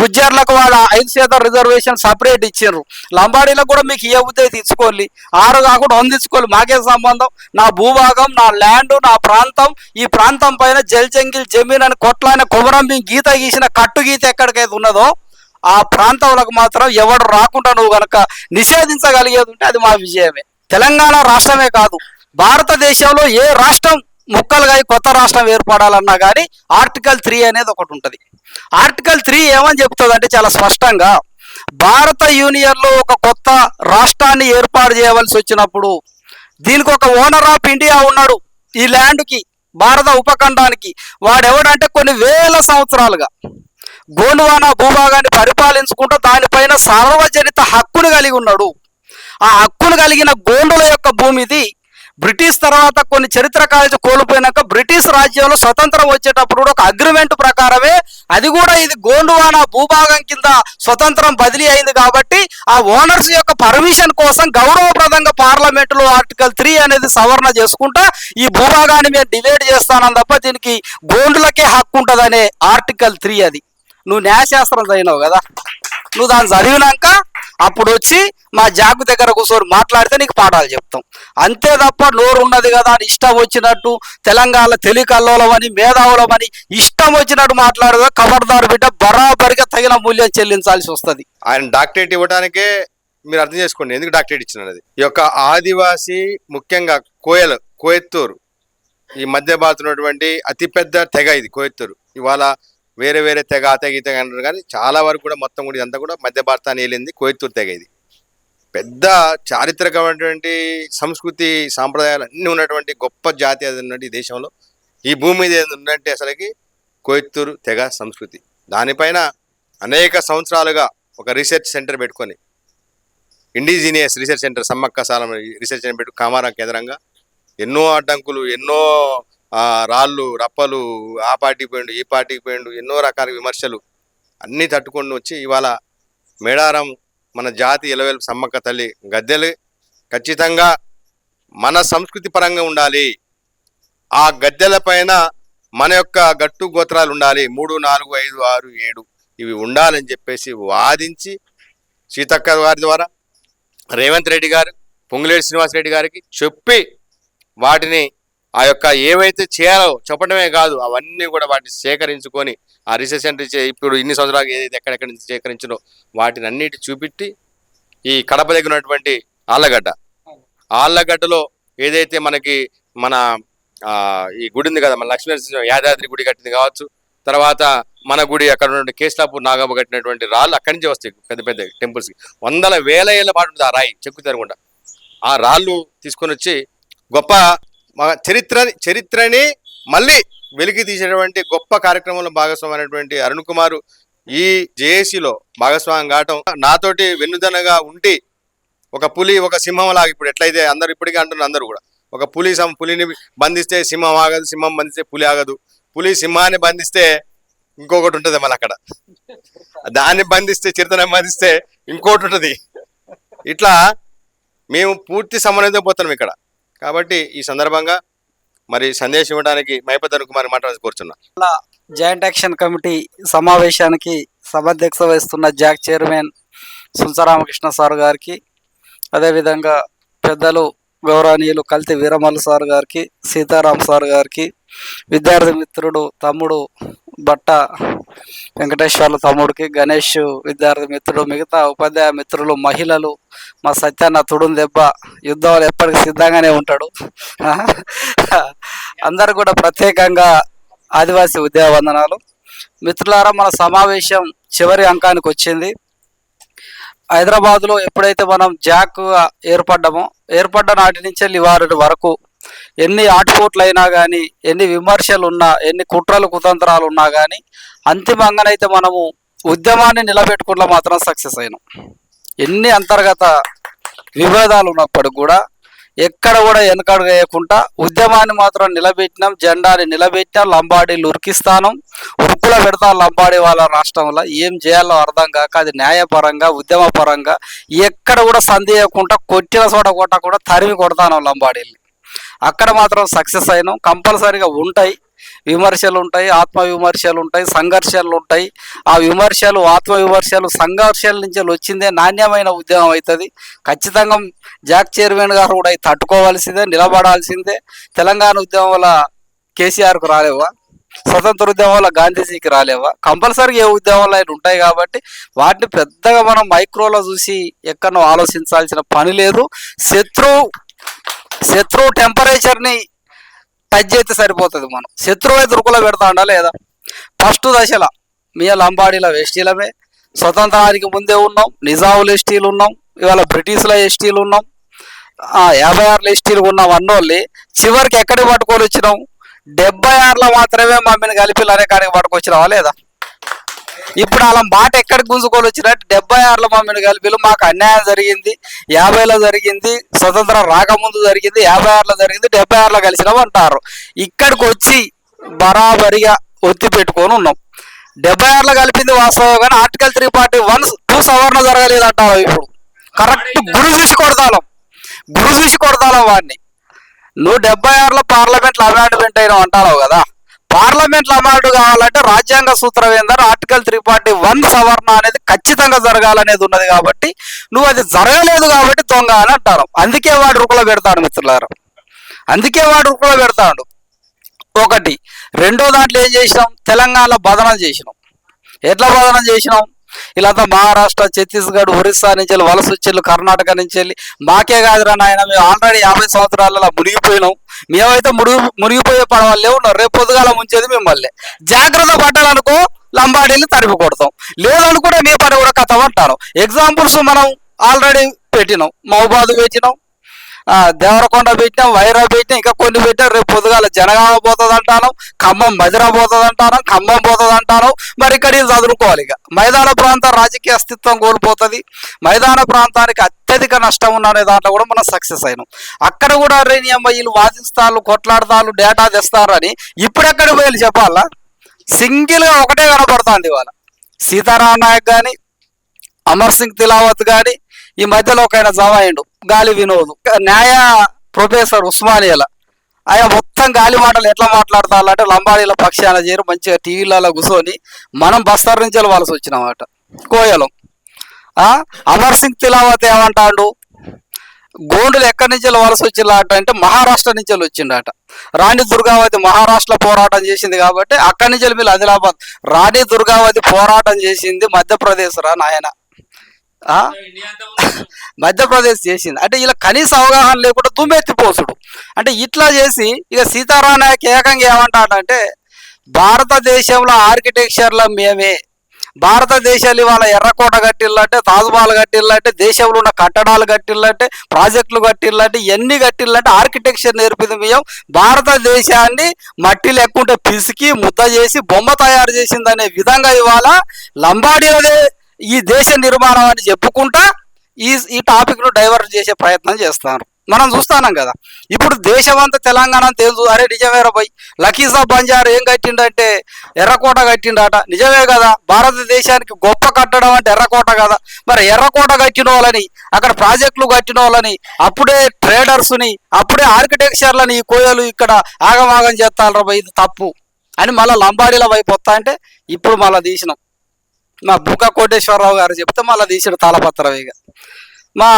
గుజ్జర్లకు వాళ్ళ ఐదు శాతం రిజర్వేషన్ సపరేట్ ఇచ్చారు. లంబాడీలకు కూడా మీకు ఏ ఉద్యోగ తీసుకోవాలి? ఆరు కాకుండా వంద తీసుకోవాలి. మాకే సంబంధం. నా భూభాగం నా ల్యాండ్ నా ప్రాంతం ఈ ప్రాంతం పైన జల్జంగిల్ జమీన్ అని కొట్లైన కుమరం మీ గీత గీసిన కట్టు గీత ఎక్కడికైతే ఉన్నదో ఆ ప్రాంతంలోకి మాత్రం ఎవడు రాకుండా నువ్వు కనుక నిషేధించగలిగేది ఉంటే అది మా విజయమే. తెలంగాణ రాష్ట్రమే కాదు. భారతదేశంలో ఏ రాష్ట్రం ముక్కలుగా కొత్త రాష్ట్రం ఏర్పడాలన్నా కానీ ఆర్టికల్ త్రీ అనేది ఒకటి ఉంటుంది. ఆర్టికల్ త్రీ ఏమని చెప్తుంది అంటే చాలా స్పష్టంగా భారత యూనియన్లో ఒక కొత్త రాష్ట్రాన్ని ఏర్పాటు చేయవలసి వచ్చినప్పుడు దీనికి ఒక ఓనర్ ఆఫ్ ఇండియా ఉన్నాడు ఈ ల్యాండ్కి భారత ఉపఖండానికి. వాడెవడంటే కొన్ని వేల సంవత్సరాలుగా గోండువానా భూభాగాన్ని పరిపాలించుకుంటూ దానిపైన సార్వజనిత హక్కును కలిగి ఉన్నాడు. ఆ హక్కును కలిగిన గోండుల యొక్క భూమిది బ్రిటిష్ తర్వాత కొన్ని చరిత్ర కాలేజీ కోల్పోయినాక బ్రిటిష్ రాజ్యంలో స్వతంత్రం వచ్చేటప్పుడు కూడా ఒక అగ్రిమెంట్ ప్రకారమే అది కూడా ఇది గోండువానా భూభాగం కింద స్వతంత్రం బదిలీ అయింది కాబట్టి ఆ ఓనర్స్ యొక్క పర్మిషన్ కోసం గౌరవప్రదంగా పార్లమెంటులో ఆర్టికల్ త్రీ అనేది సవరణ చేసుకుంటా ఈ భూభాగాన్ని మేము డివైడ్ చేస్తానని తప్ప దీనికి గోండులకే హక్కు ఉంటుందనే ఆర్టికల్ త్రీ అది. నువ్వు న్యాయశాస్త్రం చదివినావు కదా? నువ్వు దాన్ని చదివినాక అప్పుడు వచ్చి మా జాకు దగ్గర కూర్చొని మాట్లాడితే నీకు పాఠాలు చెప్తాం. అంతే తప్ప నోరు ఉన్నది కదా అని ఇష్టం వచ్చినట్టు తెలంగాణ తెలికల్లోలమని మేధావులమని ఇష్టం వచ్చినట్టు మాట్లాడదా ఖబర్దారు బిడ్డ బరాబరిగా తగిన మూల్యం చెల్లించాల్సి వస్తుంది. ఆయన డాక్టరేట్ ఇవ్వడానికే మీరు అర్థం చేసుకోండి ఎందుకు డాక్టరేట్ ఇచ్చినది ఈ యొక్క ఆదివాసి ముఖ్యంగా కోయలు కోయత్తూరు ఈ మధ్య భారత్ ఉన్నటువంటి అతిపెద్ద తెగ ఇది కోయత్తూరు. ఇవాళ వేరే వేరే తెగ తెగ తెగ అంటారు. కానీ చాలా వరకు కూడా మొత్తం కూడా ఇదంతా కూడా మధ్య భారతాన్ని వెళ్ళింది కోయత్తూరు తెగ ఇది. పెద్ద చారిత్రకమైనటువంటి సంస్కృతి సాంప్రదాయాలు అన్నీ ఉన్నటువంటి గొప్ప జాతి అది ఉన్నట్టు ఈ దేశంలో. ఈ భూమి మీద ఏది ఉందంటే అసలుకి కోయత్తూరు తెగ సంస్కృతి. దానిపైన అనేక సంవత్సరాలుగా ఒక రీసెర్చ్ సెంటర్ పెట్టుకొని ఇండిజీనియస్ రీసెర్చ్ సెంటర్ సమ్మక్క సాలం రీసెర్చ్ సెంటర్ పెట్టు కామారా కేంద్రంగా ఎన్నో అడ్డంకులు ఎన్నో రాళ్ళు రప్పలు ఆ పార్టీకి పోయిండు ఈ పార్టీకి పోయిండు ఎన్నో రకాల విమర్శలు అన్నీ తట్టుకొని వచ్చి ఇవాళ మేడారం మన జాతి ఎలవేలు సమ్మక్క తల్లి గద్దెలు ఖచ్చితంగా మన సంస్కృతి పరంగా ఉండాలి. ఆ గద్దెల పైన మన యొక్క గట్టు గోత్రాలు ఉండాలి. మూడు నాలుగు ఐదు ఆరు ఏడు ఇవి ఉండాలని చెప్పేసి వాదించి సీతక్క గారి ద్వారా రేవంత్ రెడ్డి గారు పొంగులేటి శ్రీనివాసరెడ్డి గారికి చెప్పి వాటిని ఆ యొక్క ఏవైతే చేయాలో చెప్పడమే కాదు అవన్నీ కూడా వాటిని సేకరించుకొని ఆ రీసెర్చ్ సెంటర్ ఇప్పుడు ఇన్ని సంవత్సరాలు ఏదైతే ఎక్కడెక్కడి నుంచి సేకరించినో వాటిని అన్నిటి చూపెట్టి ఈ కడప దగ్గర ఉన్నటువంటి ఆళ్ళగడ్డ. ఆళ్ళగడ్డలో ఏదైతే మనకి మన ఆ, ఈ గుడి ఉంది కదా మన లక్ష్మీ యాదాద్రి గుడి కట్టింది కావచ్చు తర్వాత మన గుడి అక్కడ ఉన్నటువంటి కేశలాపూర్ నాగమ్మ కట్టినటువంటి రాళ్ళు అక్కడి నుంచి వస్తాయి పెద్ద పెద్ద temples కి. వందల వేల ఏళ్ళ పాటు ఉంటుంది ఆ రాయి చెక్కు తిరగకుండా ఆ రాళ్ళు తీసుకొని వచ్చి గొప్ప మా చరిత్రని చరిత్రని మళ్ళీ వెలికి తీసేటువంటి గొప్ప కార్యక్రమంలో భాగస్వామి అరుణ్ కుమార్ ఈ జేఏసీలో భాగస్వామ్యం కావటం నాతోటి వెన్నుదనగా ఉండి ఒక పులి ఒక సింహం లాగా ఇప్పుడు ఎట్లయితే అందరు ఇప్పటికీ అంటున్నారు అందరూ కూడా. ఒక పులి సం- పులిని బంధిస్తే సింహం ఆగదు సింహం బంధిస్తే పులి ఆగదు. పులి సింహాన్ని బంధిస్తే ఇంకొకటి ఉంటుంది మళ్ళీ అక్కడ. దాన్ని బంధిస్తే చిరుతని బంధిస్తే ఇంకోటి ఉంటుంది. ఇట్లా మేము పూర్తి సమన్వయంతో పోతున్నాం ఇక్కడ. కాబట్టి ఈ సందర్భంగా మరి సందేశం ఇవ్వడానికి మైపతరు కుమార్ మాట్లాడాల్సి కోరుచున్నా. జాయింట్ యాక్షన్ కమిటీ సమావేశానికి సభాధ్యక్ష వహిస్తున్న జాక్ చైర్మన్ సుంచరామకృష్ణ సార్ గారికి అదేవిధంగా పెద్దలు గౌరవనీయులు కల్తి వీరమల్లు సార్ గారికి సీతారాం సార్ గారికి విద్యార్థి మిత్రుడు తమ్ముడు బట్ట వెంకటేశ్వర్ల తమ్ముడికి గణేష్ విద్యార్థి మిత్రుడు మిగతా ఉపాధ్యాయ మిత్రులు మహిళలు మా సత్యాన్న తుడుం దెబ్బ యుద్ధాలు ఎప్పటికీ సిద్ధంగానే ఉంటాడు. అందరు కూడా ప్రత్యేకంగా ఆదివాసీ ఉద్యావందనాలు మిత్రులారా మన సమావేశం చివరి అంకానికి వచ్చింది. హైదరాబాద్లో ఎప్పుడైతే మనం జాక్ ఏర్పడ్డామో ఏర్పడ్డ నాటి నుంచి వారి వరకు ఎన్ని ఆటుపోట్లు అయినా కానీ ఎన్ని విమర్శలు ఉన్నా ఎన్ని కుట్రలు కుతంత్రాలు ఉన్నా కానీ అంతిమంగానైతే మనము ఉద్యమాన్ని నిలబెట్టుకుంటే మాత్రం సక్సెస్ అయినాం. ఎన్ని అంతర్గత విభేదాలు ఉన్నప్పటికి కూడా ఎక్కడ కూడా వెనకడు వేయకుండా ఉద్యమాన్ని మాత్రం నిలబెట్టినాం జెండాని నిలబెట్టినాం లంబాడీలు ఉరికిస్తాను ఉరుకుల పెడతాం లంబాడీ వాళ్ళ రాష్ట్రంలో ఏం చేయాలో అర్థం కాక అది న్యాయపరంగా ఉద్యమపరంగా ఎక్కడ కూడా సందేహకుండా కొట్టిన చోట కొట్టకుండా తరిమి కొడతాను లంబాడీల్ని. అక్కడ మాత్రం సక్సెస్ అయినాం. కంపల్సరీగా ఉంటాయి. విమర్శలు ఉంటాయి ఆత్మ విమర్శలు ఉంటాయి సంఘర్షణలు ఉంటాయి ఆ విమర్శలు ఆత్మ విమర్శలు సంఘర్షణల నుంచి వచ్చిందే నాణ్యమైన ఉద్యమం అవుతుంది. ఖచ్చితంగా జాక్ చైర్మన్ గారు కూడా తట్టుకోవాల్సిందే నిలబడాల్సిందే. తెలంగాణ ఉద్యమం వల్ల కేసీఆర్కు రాలేవా? స్వతంత్ర ఉద్యమం వల్ల గాంధీజీకి రాలేవా? కంపల్సరీ ఏ ఉద్యమంలో అయినా ఉంటాయి కాబట్టి వాటిని పెద్దగా మనం మైక్రోలో చూసి ఎక్కడో ఆలోచించాల్సిన పని లేదు. శత్రువు శత్రువు టెంపరేచర్ని టచ్ చేస్తే సరిపోతుంది మనం. శత్రువు అయితే పెడతాడా పెడతా లేదా? ఫస్ట్ దశల మీ లంబాడీల ఎస్టీలమే స్వతంత్రానికి ముందే ఉన్నాం నిజాముల ఎస్టీలు ఉన్నాం ఇవాళ బ్రిటిష్ల ఎస్టీలు ఉన్నాం. యాభై ఆరుల ఎస్టీలు ఉన్నాం అన్నోళ్ళి చివరికి ఎక్కడికి పట్టుకొని వచ్చినాం డెబ్బై ఆరులో మాత్రమే మమ్మల్ని కలిపి అనేకాడికి పట్టుకొచ్చినావా లేదా? ఇప్పుడు అలా మాట ఎక్కడికి గుంజుకోలు వచ్చినట్టు డెబ్బై ఆరులో మమ్మీని కలిపిలు మాకు అన్యాయం జరిగింది యాభైలో జరిగింది స్వతంత్రం రాకముందు జరిగింది యాభై ఆరులో జరిగింది డెబ్బై ఆరులో కలిసినాం అంటారు. ఇక్కడికి వచ్చి బరాబరిగా ఒత్తి పెట్టుకొని ఉన్నాం. డెబ్బై ఆరులో కలిపింది వాస్తవం కానీ article three forty one two సవర్ణ జరగలేదు అంటారు ఇప్పుడు. కరెక్ట్ గురు చూసి కొడతాం గురు చూసి కొడతాం వాడిని. నువ్వు డెబ్బై ఆరులో పార్లమెంట్లో అమెండ్మెంట్ అంటావు కదా. పార్లమెంట్లో కావాలంటే రాజ్యాంగ సూత్రం ఏందని ఆర్టికల్ త్రీ ఫార్టీ వన్ సవరణ అనేది ఖచ్చితంగా జరగాలనేది ఉన్నది కాబట్టి నువ్వు అది జరగలేదు కాబట్టి దొంగ అని అంటారు. అందుకే వాడు రుకులో పెడతాడు మిత్రులారా. అందుకే వాడు రుకులో పెడతాడు. ఒకటి రెండో దాంట్లో ఏం చేసినాం? తెలంగాణలో బదనం చేసినాం. ఎట్లా బదనం చేసినాం? ఇలాంతా మహారాష్ట్ర ఛత్తీస్గఢ్ ఒరిస్సా నుంచి వెళ్ళి వలస వచ్చేళ్ళు కర్ణాటక నుంచి వెళ్ళి మాకే కాదురా నాయన మేము ఆల్రెడీ యాభై సంవత్సరాలలో మునిగిపోయినాం. మేమైతే మురుగు మురిగిపోయే పడవల్లే ఉన్నాం. రేపు పొద్దుగాల ముంచేది మిమ్మల్ని. జాగ్రత్త పడ్డాలనుకో లంబాడీలు తరిపి కొడతాం. లేదనుకుంటే నీ పని కూడా కథ అంటాను ఎగ్జాంపుల్స్ మనం ఆల్రెడీ పెట్టినాం. మహబాద్ పెట్టినాం. దేవరకొండ పెట్టినాం వైరా పెట్టినాం ఇంకా కొన్ని పెట్టాం. రేపు పొద్దుగాల జనగామ పోతుంది అంటాను ఖమ్మం మధుర పోతుంది అంటాను ఖమ్మం పోతుంది అంటాను. మరి ఇక్కడ ఇది చదువుకోవాలి ఇక? మైదాన ప్రాంతం రాజకీయ అస్తిత్వం కోల్పోతుంది. మైదాన ప్రాంతానికి అత్యధిక నష్టం ఉన్నారనే దాంట్లో కూడా మనం సక్సెస్ అయినాం. అక్కడ కూడా రే అమ్మ వీళ్ళు వాదిస్తారు కొట్లాడతారు డేటా తెస్తారని ఇప్పుడెక్కడ పోయాలి చెప్పాలా? సింగిల్గా ఒకటే కనపడుతుంది ఇవాళ. సీతారాం నాయక్ కానీ అమర్ సింగ్ తిలావత్ కానీ ఈ మధ్యలో ఒక ఆయన జమాయిండు గాలి వినోద్. న్యాయ ప్రొఫెసర్ ఉస్మానియాల. ఆయన మొత్తం గాలి మాటలు ఎట్లా మాట్లాడతారంటే లంబాడీల పక్షాన చేరి మంచిగా టీవీలలో కూర్చొని మనం బస్తార్ నుంచి వెళ్ళవలసి వచ్చినమాట కోయలం. అమర్ సింగ్ తిలావత్ ఏమంటాడు? గోండులు ఎక్కడి నుంచి వలస వచ్చిందట అంటే మహారాష్ట్ర నుంచి వచ్చిండట రాణి దుర్గావతి మహారాష్ట్ర పోరాటం చేసింది కాబట్టి అక్కడి నుంచి మీరు ఆదిలాబాద్. రాణి దుర్గావతి పోరాటం చేసింది మధ్యప్రదేశ్ రా నాయన. మధ్యప్రదేశ్ చేసింది. అంటే ఇలా కనీస అవగాహన లేకుండా దుమ్మెత్తిపోసుడు. అంటే ఇట్లా చేసి ఇక సీతారాం నాయక్ ఏకంగా ఏమంటాడంటే భారతదేశంలో ఆర్కిటెక్చర్లో మేమే. భారతదేశాలు ఇవాళ ఎర్రకోట కట్టిల్లంటే తాజ్మహల్ కట్టిల్లంటే దేశంలో ఉన్న కట్టడాలు కట్టిల్లంటే ప్రాజెక్టులు కట్టిల్లంటే ఎన్ని కట్టిల్లంటే ఆర్కిటెక్చర్ నేర్పింది మేము భారతదేశాన్ని మట్టి లేకుంటే పిసికి ముద్ద చేసి బొమ్మ తయారు చేసిందనే విధంగా ఇవాళ లంబాడీలదే ఈ దేశ నిర్మాణం అని చెప్పుకుంటా ఈ ఈ టాపిక్ను డైవర్ట్ చేసే ప్రయత్నం చేస్తారు మనం చూస్తానం కదా. ఇప్పుడు దేశం అంతా తెలంగాణ తెలుసు ఏం అరే నిజమేరా పోయి లకీసా బంజార్ ఏం కట్టిండంటే ఎర్రకోట కట్టిండట. నిజమే కదా భారతదేశానికి గొప్ప కట్టడం అంటే ఎర్రకోట కదా. మరి ఎర్రకోట కట్టిన వాళ్ళని అక్కడ ప్రాజెక్టులు కట్టిన వాళ్ళని అప్పుడే ట్రేడర్స్ని అప్పుడే ఆర్కిటెక్చర్లని ఈ కోయలు ఇక్కడ ఆగమాగం చేస్తారా పోయి ఇది తప్పు. అని మళ్ళీ లంబాడీల వైపు వస్తా అంటే ఇప్పుడు మళ్ళీ తీసినాం. మా బుక్క కోటేశ్వరరావు గారు చెప్తే మళ్ళీ తీసిన తాళపత్రం ఇక మా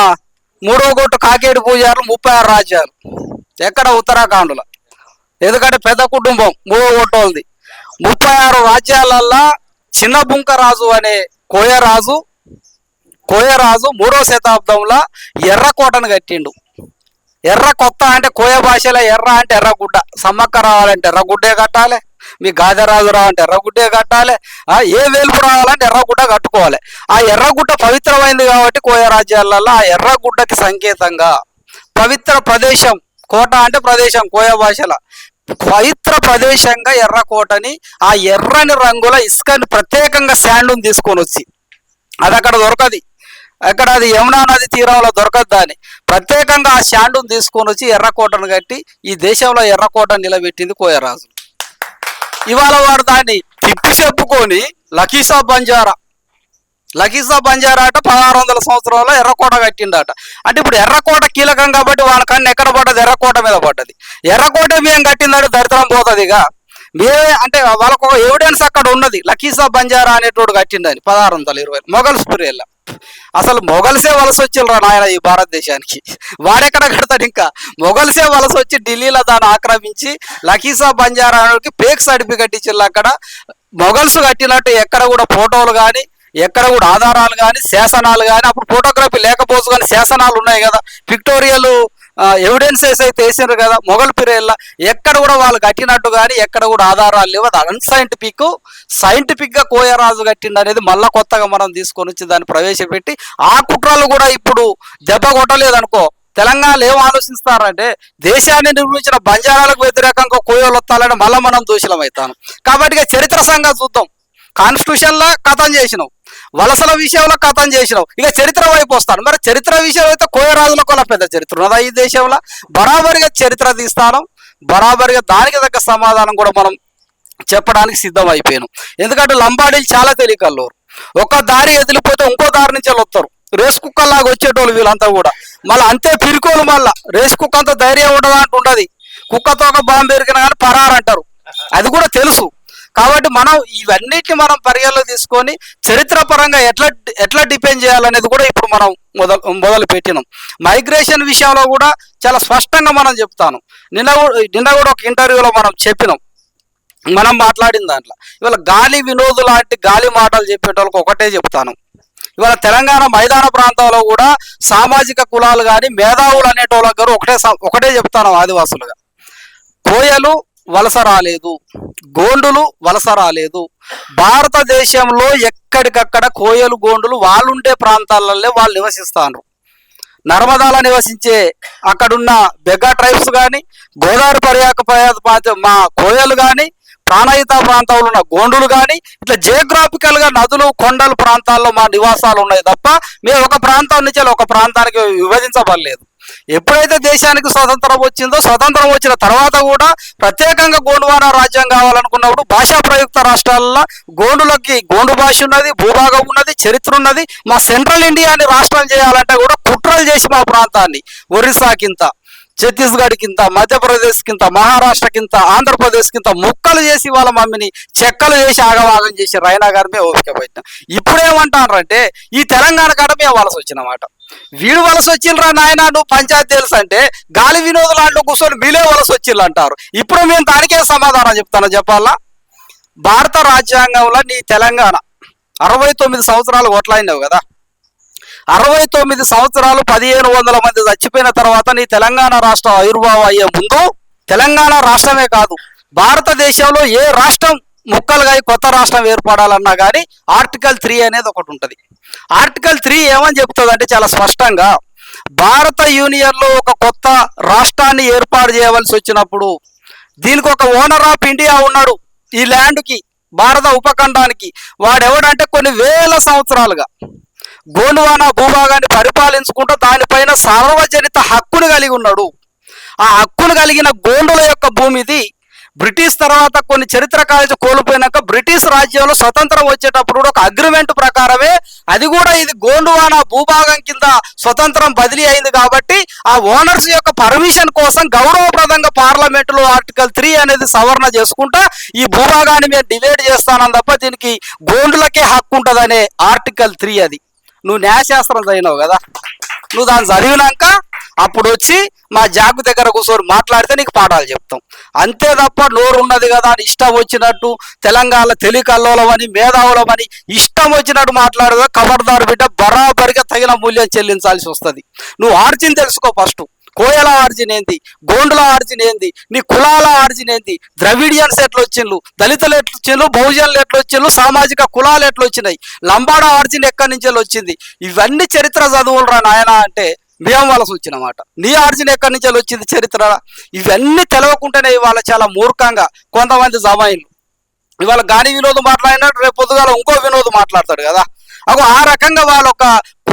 మూడో గొట్టు కాకేడు పూజారులు ముప్పై ఆరు రాజ్యాలు. ఎక్కడ? ఉత్తరాఖండ్లో. ఎందుకంటే పెద్ద కుటుంబం మూడో గొట్టు ఉంది. ముప్పై ఆరు రాజ్యాలల్లా చిన్న బుంకరాజు అనే కోయరాజు కోయరాజు మూడో శతాబ్దంలో ఎర్రకోటను కట్టిండు. ఎర్ర కొత్త అంటే కోయ భాషలో ఎర్ర అంటే ఎర్రగుడ్డ. సమ్మక్క రావాలంటే ఎర్రగుడ్డే కట్టాలి. మీ గాదెరాజు అంటే ఎర్రగుడ్డే కట్టాలి. ఆ ఏ వేలుపు రావాలంటే ఎర్రగుడ్డ కట్టుకోవాలి. ఆ ఎర్రగుడ్డ పవిత్రమైంది కాబట్టి కోయ రాజ్యాలలో ఆ ఎర్రగుడ్డకి సంకేతంగా పవిత్ర ప్రదేశం కోట అంటే ప్రదేశం కోయ భాషలో. పవిత్ర ప్రదేశంగా ఎర్రకోటని ఆ ఎర్రని రంగుల ఇసుకని ప్రత్యేకంగా శాండ్ని తీసుకొని వచ్చి అది అక్కడ దొరకది. అక్కడ అది యమునా నది తీరంలో దొరకదు దాని ప్రత్యేకంగా ఆ శాండును తీసుకొని వచ్చి ఎర్రకోటను కట్టి ఈ దేశంలో ఎర్రకోట నిలబెట్టింది కోయరాజు ఇవాళ వాడు దాన్ని తిప్పి చెప్పుకొని లకీసా బంజారా. లకీసా బంజారా అట పదహారు వందల సంవత్సరంలో ఎర్రకోట కట్టిండట. అంటే ఇప్పుడు ఎర్రకోట కీలకం కాబట్టి వాళ్ళ కన్ను ఎక్కడ పడ్డది? ఎర్రకోట మీద పడ్డది. ఎర్రకోట మేము కట్టిందంటే దరిద్రం పోతుందిగా. ఇక అంటే వాళ్ళకు ఒక ఎవిడెన్స్ అక్కడ ఉన్నది. లకీసా బంజారా అనేటోడు కట్టిండని పదహారు వందల ఇరవై మొగల్స్ పీరియడ్లో అసలు మొఘల్సే వలస వచ్చిండ్రా నాయన ఈ భారతదేశానికి? వాడెక్కడ కడతాడు ఇంకా? మొఘల్సే వలస వచ్చి ఢిల్లీలో దాన్ని ఆక్రమించి లకీసా బంజారా అనేకి పేక్ సర్టిఫికెట్ ఇచ్చిళ్ళు అక్కడ. మొఘల్స్ కట్టినట్టు ఎక్కడ కూడా ఫోటోలు కానీ ఎక్కడ కూడా ఆధారాలు కానీ శాసనాలు కానీ అప్పుడు ఫోటోగ్రఫీ లేకపోవచ్చు కానీ శాసనాలు ఉన్నాయి కదా. పిక్టోరియల్ ఎవిడెన్సెస్ అయితే వేసిండ్రు కదా మొఘల్ పీరియడ్లో ఎక్కడ కూడా వాళ్ళు కట్టినట్టు కానీ ఎక్కడ కూడా ఆధారాలు లేవు. అది అన్సైంటిఫిక్ సైంటిఫిక్గా కోయరాజు కట్టిండు అనేది మళ్ళీ కొత్తగా మనం తీసుకొని వచ్చి దాన్ని ప్రవేశపెట్టి ఆ కుట్రలు కూడా ఇప్పుడు దెబ్బ కొట్టలేదు అనుకో తెలంగాణలో ఏం ఆలోచిస్తారంటే దేశాన్ని నిర్మించిన బంజారాలకు వ్యతిరేకంగా కోయోలు వస్తాలని మళ్ళీ మనం దోషులం అవుతాను కాబట్టి చరిత్ర సంగతి చూద్దాం. కాన్స్టిట్యూషన్లో కథం చేసినాం. వలసల విషయంలో కథం చేసినావు. ఇక చరిత్ర వైపు వస్తాను. మరి చరిత్ర విషయం అయితే కోయరాజులకు కూడా పెద్ద చరిత్ర ఉన్నదా ఈ దేశంలో? బరాబరిగా చరిత్ర తీస్తాను. బరాబరిగా దానికి తగ్గ సమాధానం కూడా మనం చెప్పడానికి సిద్ధం అయిపోయాను ఎందుకంటే లంబాడీలు చాలా తెలియకల్లోరు ఒక దారి ఎదిలిపోతే ఇంకో దారి నుంచి వెళ్ళొస్తారు వస్తారు. రేస్ కుక్కల్లాగా వచ్చేటోళ్ళు వీళ్ళంతా కూడా. మళ్ళీ అంతే పిరుకోలు మళ్ళా. రేస్ కుక్క అంత ధైర్యం ఉండదు అంటూ ఉండదు కుక్కతో ఒక బాంబు పెరిగిన కానీ పరారంటారు. అది కూడా తెలుసు. కాబట్టి మనం ఇవన్నిటిని మనం పరిగణలో తీసుకొని చరిత్ర పరంగా ఎట్లా ఎట్లా డిపెండ్ చేయాలనేది కూడా ఇప్పుడు మనం మొదలు మొదలు పెట్టినాం మైగ్రేషన్ విషయంలో కూడా చాలా స్పష్టంగా మనం చెప్తాను. నిన్న కూడా నిన్న కూడా ఒక ఇంటర్వ్యూలో మనం చెప్పినాం. మనం మాట్లాడిన దాంట్లో. ఇవాళ గాలి వినోదు లాంటి గాలి మాటలు చెప్పేటోళ్ళకి ఒకటే చెప్తాను. ఇవాళ తెలంగాణ మైదాన ప్రాంతంలో కూడా సామాజిక కులాలు కానీ మేధావులు అనేటోళ్ళకి గారు ఒకటే ఒకటే చెప్తాను ఆదివాసులుగా. కోయలు వలస రాలేదు. గోండులు వలస రాలేదు. భారతదేశంలో ఎక్కడికక్కడ కోయలు గోండులు వాళ్ళుండే ప్రాంతాలలో వాళ్ళు నివసిస్తారు నర్మదాలో నివసించే అక్కడున్న బెగ్గా ట్రైబ్స్ కానీ గోదావరి పర్యాక మా కోయలు కానీ ప్రాణహిత ప్రాంతంలో ఉన్న గోండులు కానీ ఇట్లా జియోగ్రాఫికల్గా నదులు కొండలు ప్రాంతాల్లో మా నివాసాలు ఉన్నాయి తప్ప మేము ఒక ప్రాంతం నుంచి ఒక ప్రాంతానికి విభజించబడలేదు. ఎప్పుడైతే దేశానికి స్వతంత్రం వచ్చిందో స్వతంత్రం వచ్చిన తర్వాత కూడా ప్రత్యేకంగా గోండువాడ రాజ్యం కావాలనుకున్నప్పుడు భాషా ప్రయుక్త రాష్ట్రాలలో గోండులకి గోండు భాష ఉన్నది భూభాగం ఉన్నది చరిత్ర ఉన్నది. మా సెంట్రల్ ఇండియాని రాష్ట్రం చేయాలంటే కూడా కుట్రలు చేసి మా ప్రాంతాన్ని ఒరిస్సాకింత. ఛత్తీస్గఢ్ కింద మధ్యప్రదేశ్ కింద మహారాష్ట్ర కింద ఆంధ్రప్రదేశ్ కింద ముక్కలు చేసి వాళ్ళ మమ్మీని చెక్కలు చేసి ఆగవాగం చేసి రైనా గారి మీద ఓపిక పెట్టినాం. ఇప్పుడేమంటారంటే ఈ తెలంగాణ కాడ మేము వలస వచ్చినమాట. వీడు వలస వచ్చిండ్రా నాయన నువ్వు పంచాయతీ తెలుసు అంటే గాలి వినోదులాంట్లో కూర్చొని మీలే వలస వచ్చిళ్ళు అంటారు ఇప్పుడు మేము దానికే సమాధానం చెప్తాను చెప్పాలా? భారత రాజ్యాంగంలో నీ తెలంగాణ అరవై తొమ్మిది సంవత్సరాలు ఓట్లయినావు కదా. అరవై తొమ్మిది సంవత్సరాలు పదిహేను వందల మంది చచ్చిపోయిన తర్వాత నీ తెలంగాణ రాష్ట్రం ఆవిర్భావం అయ్యే ముందు తెలంగాణ రాష్ట్రమే కాదు భారతదేశంలో ఏ రాష్ట్రం ముక్కలుగా కొత్త రాష్ట్రం ఏర్పడాలన్నా కానీ ఆర్టికల్ త్రీ అనేది ఒకటి ఉంటుంది. ఆర్టికల్ త్రీ ఏమని చెప్తుంది అంటే చాలా స్పష్టంగా భారత యూనియన్లో ఒక కొత్త రాష్ట్రాన్ని ఏర్పాటు చేయవలసి వచ్చినప్పుడు దీనికి ఒక ఓనర్ ఆఫ్ ఇండియా ఉన్నాడు ఈ ల్యాండ్కి భారత ఉపఖండానికి. వాడెవడంటే కొన్ని వేల సంవత్సరాలుగా గోండువానా భూభాగాన్ని పరిపాలించుకుంటూ దానిపైన సార్వజనిత హక్కును కలిగి ఉన్నాడు. ఆ హక్కును కలిగిన గోండుల యొక్క భూమిది బ్రిటిష్ తర్వాత కొన్ని చరిత్ర కాలేజీ కోల్పోయినాక బ్రిటిష్ రాజ్యంలో స్వతంత్రం వచ్చేటప్పుడు కూడా ఒక అగ్రిమెంట్ ప్రకారమే అది కూడా ఇది గోండువానా భూభాగం కింద స్వతంత్రం బదిలీ అయింది కాబట్టి ఆ ఓనర్స్ యొక్క పర్మిషన్ కోసం గౌరవప్రదంగా పార్లమెంటులో ఆర్టికల్ త్రీ అనేది సవరణ చేసుకుంటా ఈ భూభాగాన్ని మేము డివైడ్ చేస్తానని తప్ప దీనికి గోండులకే హక్కు ఉంటుందనే ఆర్టికల్ త్రీ అది. నువ్వు న్యాయశాస్త్రం చదివినావు కదా. నువ్వు దాన్ని చదివినాక అప్పుడు వచ్చి మా జాగు దగ్గర కూర్చొని మాట్లాడితే నీకు పాఠాలు చెప్తాం. అంతే తప్ప నోరు ఉన్నది కదా అని ఇష్టం వచ్చినట్టు తెలంగాణ తెలికల్లోలమని మేధావులమని ఇష్టం వచ్చినట్టు మాట్లాడదా ఖబర్దారు బిడ్డ బరాబరిగా తగిన మూల్యం చెల్లించాల్సి వస్తుంది. నువ్వు ఆర్చిని తెలుసుకో ఫస్ట్. కోయల ఆర్జిన్ ఏంది గోండుల ఆర్జిన్ ఏంది నీ కులాల ఆర్జిన్ ఏంది ద్రవిడియన్స్ ఎట్లా వచ్చిండ్రు దళితులు ఎట్లా వచ్చిండ్రు బహుజనులు ఎట్లా వచ్చిండ్రు సామాజిక కులాలు ఎట్లా వచ్చినాయి లంబాడ ఆర్జిన్ ఎక్కడి నుంచి వచ్చింది ఇవన్నీ చరిత్ర చదువులరా నాయన అంటే మేము వలస వచ్చినమాట నీ ఆర్జిన్ ఎక్కడి నుంచి వచ్చింది చరిత్ర? ఇవన్నీ తెలవకుండానే ఇవాళ చాలా మూర్ఖంగా కొంతమంది జమాయిలు ఇవాళ గాని వినోద్ మాట్లాడినాడు రేపు పొద్దుగాల ఇంకో వినోద్ మాట్లాడతాడు కదా. అగో ఆ రకంగా వాళ్ళు ఒక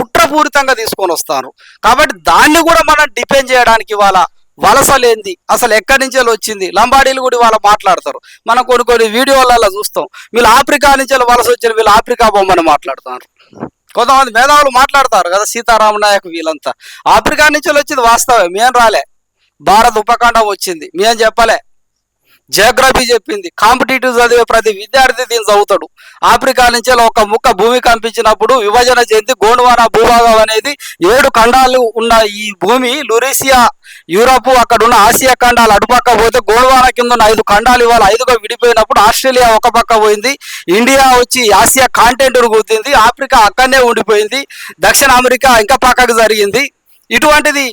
కుట్రపూరితంగా తీసుకొని వస్తాను. కాబట్టి దాన్ని కూడా మనం డిపెండ్ చేయడానికి వాళ్ళ వలసలేంది అసలు ఎక్కడి నుంచి వచ్చింది? లంబాడీలు కూడా వాళ్ళ మాట్లాడతారు. మనం కొన్ని కొన్ని వీడియోలలో చూస్తాం. వీళ్ళు ఆఫ్రికా నుంచి వలస వచ్చిన వీళ్ళు ఆఫ్రికా బొమ్మని మాట్లాడుతున్నారు. కొంతమంది మేధావులు మాట్లాడతారు కదా సీతారామ నాయక్ వీళ్ళంతా. ఆఫ్రికా నుంచి వచ్చింది వాస్తవే మేము రాలే. భారత్ ఉపఖండం వచ్చింది. మేం చెప్పలే? జియోగ్రఫీ చెప్పింది. కాంపిటేటివ్ చదివే ప్రతి విద్యార్థి దీన్ని చదువుతాడు. ఆఫ్రికా నుంచి ఒక ముక్క భూమి కంపించినప్పుడు విభజన చెంది గోండ్వానా భూభాగం అనేది ఏడు ఖండాలు ఉన్న ఈ భూమి లురేసియా యూరప్ అక్కడ ఉన్న ఆసియా ఖండాలు అటుపక్క పోతే గోండ్వానా కింద ఉన్న ఐదు ఖండాలు ఇవాళ ఐదుగా విడిపోయినప్పుడు ఆస్ట్రేలియా ఒక పక్క పోయింది ఇండియా వచ్చి ఆసియా కాంటెంట్ గుర్తింది ఆఫ్రికా అక్కడనే ఉండిపోయింది దక్షిణ అమెరికా ఇంకా పక్కకు జరిగింది. ఇటువంటిది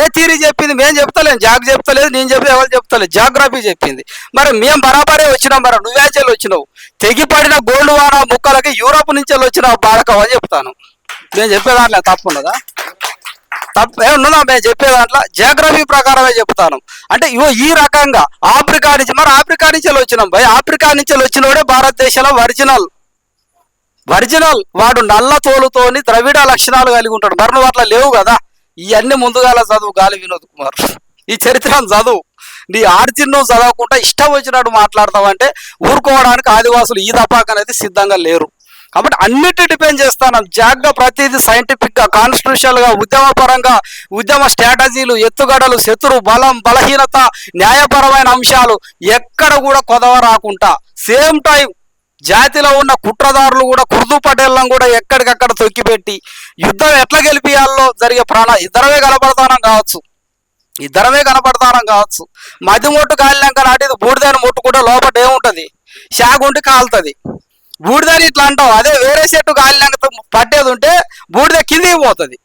ఏ థీరీ చెప్పింది? మేము చెప్తలేం జాగ్ చెప్తలేదు నేను చెప్పి ఎవరు చెప్తలేదు జాగ్రఫీ చెప్పింది. మరి మేము బరాబరే వచ్చినాం మరి నువ్వేచెలు వచ్చినావు. తెగిపడిన గోల్డ్ వాన ముక్కలకి యూరోప్ నుంచి వచ్చిన బాడకం అని చెప్తాను. నేను చెప్పే దాంట్లో తప్పు ఉన్నదా తప్పు ఉన్నదా మేము చెప్పే దాంట్లో జియోగ్రఫీ ప్రకారమే చెప్తాను. అంటే ఇగో ఈ రకంగా ఆఫ్రికా నుంచి మరి ఆఫ్రికా నుంచి వచ్చినాం భయ. ఆఫ్రికా నుంచి వచ్చినోడే భారతదేశంలో ఒరిజినల్. ఒరిజినల్. వాడు నల్ల తోలుతోని ద్రవిడ లక్షణాలు కలిగి ఉంటాడు. మరి నువ్వు అట్లా లేవు కదా. ఇవన్నీ ముందుగాల చదువు గాలి వినోద్ కుమార్. ఈ చరిత్రను చదువు. నీ ఆర్జిన్ చదవకుండా ఇష్టం వచ్చినట్టు మాట్లాడతావంటే ఊరుకోవడానికి ఆదివాసులు ఈ అనేది సిద్ధంగా లేరు. కాబట్టి అన్నిటి డిపెండ్ చేస్తాను. జాగ్గా ప్రతిదీ సైంటిఫిక్గా గా ఉద్యమపరంగా ఉద్యమ స్ట్రాటజీలు ఎత్తుగడలు శత్రు బలం బలహీనత న్యాయపరమైన అంశాలు ఎక్కడ కూడా కొదవ రాకుండా సేమ్ టైం జాతిలో ఉన్న కుట్రదారులు కూడా కుర్దు పటేళ్ళను కూడా ఎక్కడికక్కడ తొక్కిపెట్టి యుద్ధం ఎట్లా గెలిపియాలో జరిగే ప్రాణ ఇద్దరమే కనపడతానం కావచ్చు. ఇద్దరమే కనపడతానం కావచ్చు. మధ్య మొట్టు కాలినాక నాటిది బూడిదని ముట్టుకుంటే లోపల ఏముంటది? షాగుంటి కాలుతుంది. బూడిదని ఇట్లా అంటావు. అదే వేరే చెట్టు కాలినాక పట్టేది ఉంటే బూడిద కిందికి పోతుంది.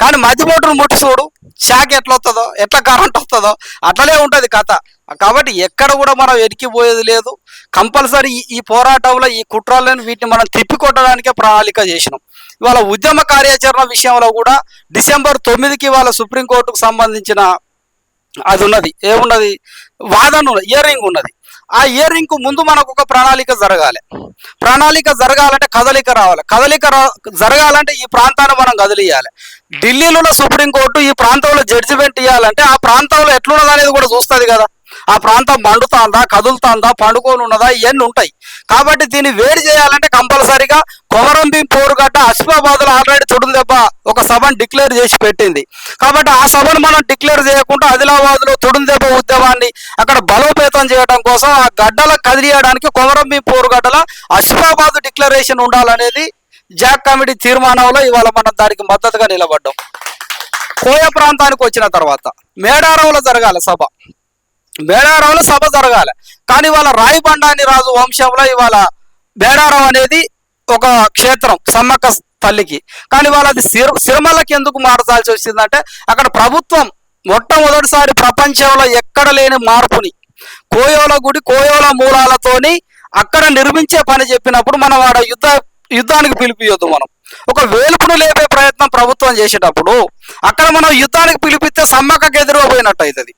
కానీ మధ్య మొట్టును ముట్టి చూడు. షాక్ ఎట్లా వస్తుందో ఎట్లా కరెంట్ వస్తుందో అట్లనే ఉంటుంది కథ. కాబట్టి ఎక్కడ కూడా మనం ఎరికిపోయేది లేదు. కంపల్సరీ ఈ- పోరాటంలో ఈ కుట్రాలను వీటిని మనం తిప్పికొట్టడానికే ప్రణాళిక చేసినాం. ఇవాళ ఉద్యమ కార్యాచరణ విషయంలో కూడా డిసెంబర్ తొమ్మిదికి వాళ్ళ సుప్రీంకోర్టుకు సంబంధించిన అది ఉన్నది ఏమున్నది? వాదన ఇయర్ రింగ్ ఉన్నది. ఆ ఇయర్ రింగ్ ముందు మనకు ఒక ప్రణాళిక జరగాలి. ప్రణాళిక జరగాలంటే కదలిక రావాలి. కదలిక జరగాలంటే ఈ ప్రాంతాన్ని మనం కదిలియాలి. ఢిల్లీలో ఉన్న సుప్రీంకోర్టు ఈ ప్రాంతంలో జడ్జిమెంట్ ఇవ్వాలంటే ఆ ప్రాంతంలో ఎట్లున్నది అనేది కూడా చూస్తుంది కదా. ఆ ప్రాంతం మండుతాందా కదులుతాందా పండుకొని ఉన్నదా ఇవన్నీ ఉంటాయి. కాబట్టి దీన్ని వేడి చేయాలంటే కంపల్సరీగా కొమరంభీం పోరుగడ్డ అసిఫాబాద్లో ఆల్రెడీ తొడుగు దెబ్బ ఒక సభను డిక్లేర్ చేసి పెట్టింది. కాబట్టి ఆ సభను మనం డిక్లేర్ చేయకుండా ఆదిలాబాద్లో తొడుగు దెబ్బ ఉద్యమాన్ని అక్కడ బలోపేతం చేయడం కోసం ఆ గడ్డల కదిలియడానికి కొమరంభీం పోరుగడ్డల అసిఫాబాద్ డిక్లరేషన్ ఉండాలనేది జాక్ కమిటీ తీర్మానంలో ఇవాళ మనం దానికి మద్దతుగా నిలబడ్డాం. కోయ ప్రాంతానికి వచ్చిన తర్వాత మేడారంలో జరగాలి సభ. బేడారంలో సభ జరగాలి. కానీ ఇవాళ రాయిబండాని రాజు వంశంలో ఇవాళ బేడారం అనేది ఒక క్షేత్రం సమ్మక్క తల్లికి. కానీ వాళ్ళది అది సిర సిరమలకి ఎందుకు మార్చాల్సి వచ్చిందంటే అక్కడ ప్రభుత్వం మొట్టమొదటిసారి ప్రపంచంలో ఎక్కడ లేని మార్పుని కోయోల గుడి కోయోల మూలాలతోని అక్కడ నిర్మించే పని చెప్పినప్పుడు మనం ఆడ యుద్ధ యుద్ధానికి పిలిపియొద్దు మనం. ఒక వేలుపును లేపే ప్రయత్నం ప్రభుత్వం చేసేటప్పుడు అక్కడ మనం యుద్ధానికి పిలిపిస్తే సమ్మక్కకు ఎదురుగా పోయినట్టు అవుతుంది.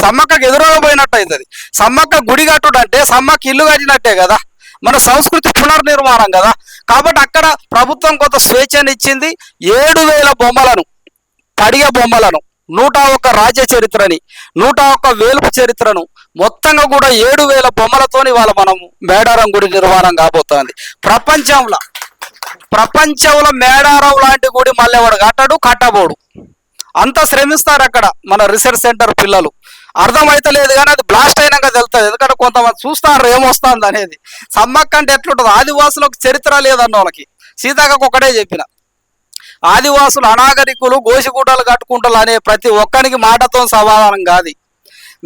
సమ్మక్కకు ఎదురుగా పోయినట్టు అవుతుంది సమ్మక్క గుడి కట్టుడు అంటే సమ్మక్క ఇల్లు కట్టినట్టే కదా. మన సంస్కృతి పునర్నిర్మాణం కదా. కాబట్టి అక్కడ ప్రభుత్వం కొంత స్వేచ్ఛనిచ్చింది. ఏడు వేల బొమ్మలను పడిగ బొమ్మలను నూట ఒక్క రాజ్య చరిత్రని నూట ఒక్క వేలుపు చరిత్రను మొత్తంగా కూడా ఏడు వేల బొమ్మలతోని వాళ్ళ మనం మేడారం గుడి నిర్మాణం కాబోతోంది. ప్రపంచంలో ప్రపంచంలో మేడారం లాంటి గుడి మళ్ళీ వాడు కట్టడు కట్టబోడు. అంత శ్రమిస్తారు అక్కడ మన రీసెర్చ్ సెంటర్ పిల్లలు. అర్థమైతలేదు కానీ అది బ్లాస్ట్ అయినాక తెలుస్తుంది ఎందుకంటే కొంతమంది చూస్తారు ఏమొస్తుంది అనేది. సమ్మక్క అంటే ఎట్లుంటుంది ఆదివాసులకు చరిత్ర లేదన్న వాళ్ళకి. సీతాకకు ఒకటే చెప్పిన. ఆదివాసులు అనాగరికులు గోసిగూటలు కట్టుకుంటారు అనే ప్రతి ఒక్కరికి మాటతో సమాధానం కాదు.